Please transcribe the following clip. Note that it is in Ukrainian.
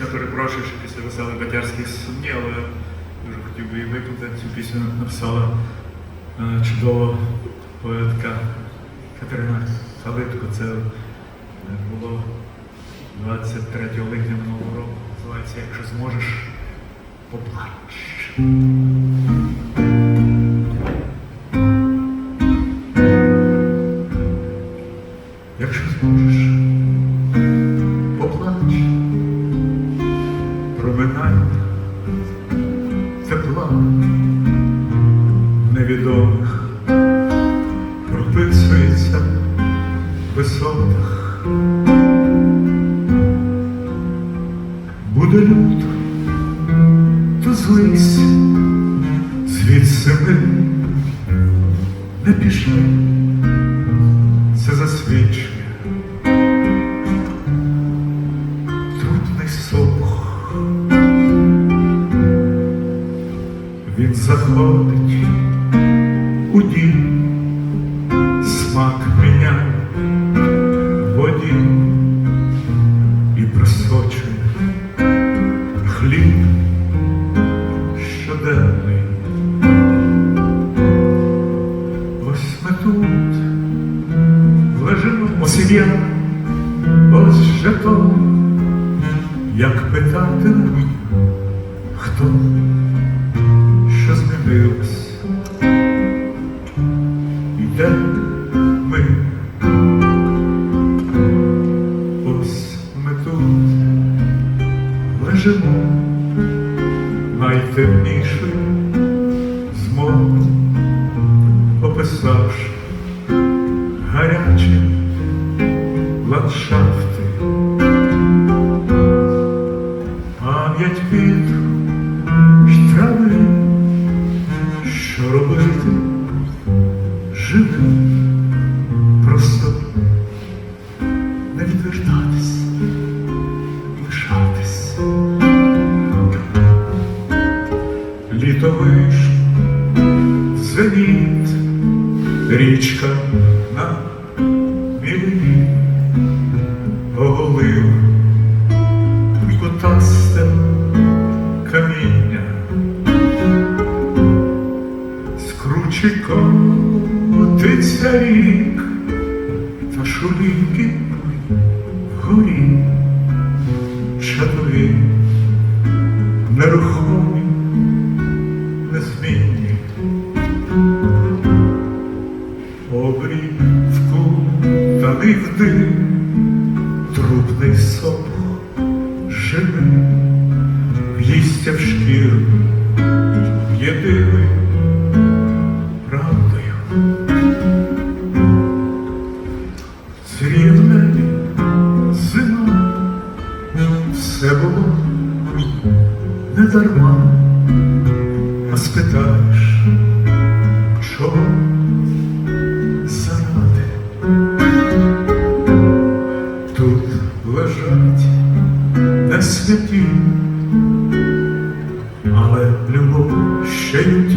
Я перепрошую, що після веселих батярських сумні, але дуже хотів би її викликати. Цю пісню написала е, чудова поетка Катерина Халитко. Це е, було 23 липня минулого року. Називається Якщо зможеш, поплач. Якщо зможеш, тепла невідомих прописується в висотах. Буде люто, то злись, звідси ми не пішли, це засвідчує Він заходить у дім, смак міняє в воді. І просочує хліб щоденний. Ось ми тут. Лежимо, ось ось жетон, як питати, хто що змінилось, і де ми. Ось ми тут лежимо. Найтемнішою змову, описавши гарячі ландшафти, живим, просто не відвертатись, лишатись. Літо вийшло, зеніт, річка на рік, та шуліки вгорі. Чадові, нерухомі, незмінні. Обрій вкутаний в дим, трупний сок живий, в'їстя в шкіру єдиний Зрівне зима, все було не дарма, а спитаєш, чого заради? Тут лежать не святі, але любов ще й у